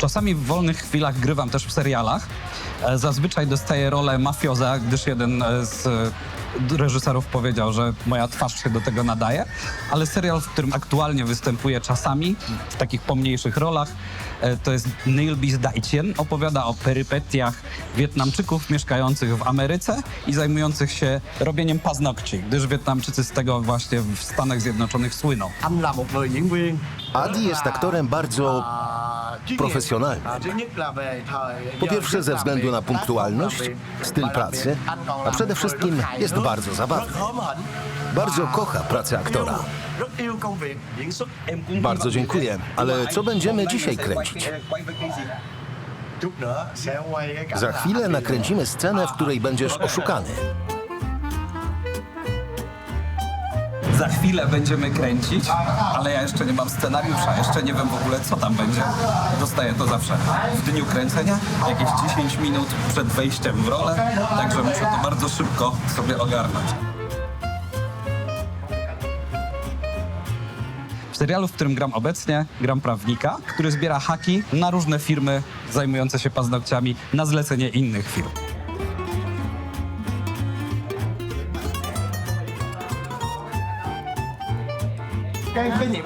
Czasami w wolnych chwilach grywam też w serialach. E, Zazwyczaj dostaję rolę mafioza, gdyż jeden e, z e, reżyserów powiedział, że moja twarz się do tego nadaje. Ale serial, w którym aktualnie występuję czasami, w takich pomniejszych rolach, to jest Neil Daicien. Opowiada o perypetiach Wietnamczyków mieszkających w Ameryce i zajmujących się robieniem paznokci, gdyż Wietnamczycy z tego właśnie w Stanach Zjednoczonych słyną. Adi jest aktorem bardzo thời Po pierwsze ze względu na punktualność, styl pracy, a przede wszystkim jest bardzo zabawny. Bardzo kocha pracę aktora. Bardzo dziękuję, ale co będziemy dzisiaj kręcić? Za chwilę nakręcimy scenę, w której będziesz oszukany. Za chwilę będziemy kręcić, ale ja jeszcze nie mam scenariusza, jeszcze nie wiem w ogóle co tam będzie. Dostaję to zawsze w dniu kręcenia, jakieś 10 minut przed wejściem w rolę, także muszę to bardzo szybko sobie ogarnąć. W serialu, w którym gram obecnie, gram prawnika, który zbiera haki na różne firmy zajmujące się paznokciami na zlecenie innych firm.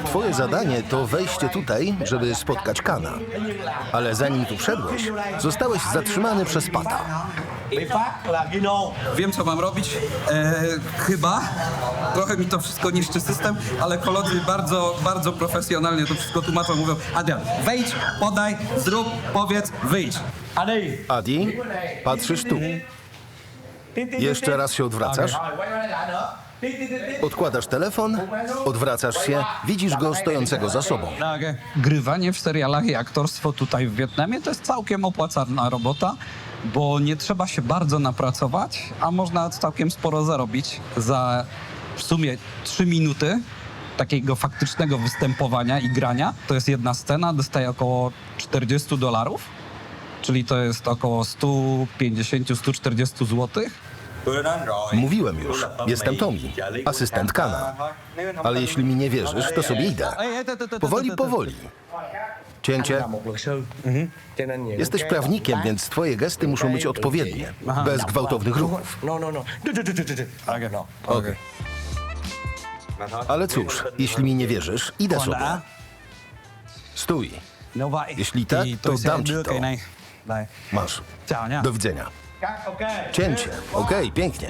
Twoje zadanie to wejście tutaj, żeby spotkać Kana. Ale zanim tu wszedłeś, zostałeś zatrzymany przez Pata. Wiem, co mam robić. E, chyba. Trochę mi to wszystko niszczy system, ale koledzy bardzo, bardzo profesjonalnie to wszystko tłumaczą. Mówią, Adrian, wejdź, podaj, zrób, powiedz, wyjdź. Adi, patrzysz tu. Jeszcze raz się odwracasz, odkładasz telefon, odwracasz się, widzisz go stojącego za sobą. Grywanie w serialach i aktorstwo tutaj w Wietnamie to jest całkiem opłacalna robota, bo nie trzeba się bardzo napracować, a można całkiem sporo zarobić za w sumie 3 minuty takiego faktycznego występowania i grania. To jest jedna scena, dostaje około 40 dolarów, czyli to jest około 150-140 złotych. Mówiłem już, jestem Tommy, asystent Kana. Ale jeśli mi nie wierzysz, to sobie idę. Powoli, powoli. Cięcie. Jesteś prawnikiem, więc twoje gesty muszą być odpowiednie, bez gwałtownych ruchów. no no no no Okej. Ale cóż, jeśli mi nie wierzysz, idę sobie. Stój, Jeśli tak, to dam ci to. Đây. masz. Chào nha. Do widzenia. Ok Cięcie. Okej, pięknie.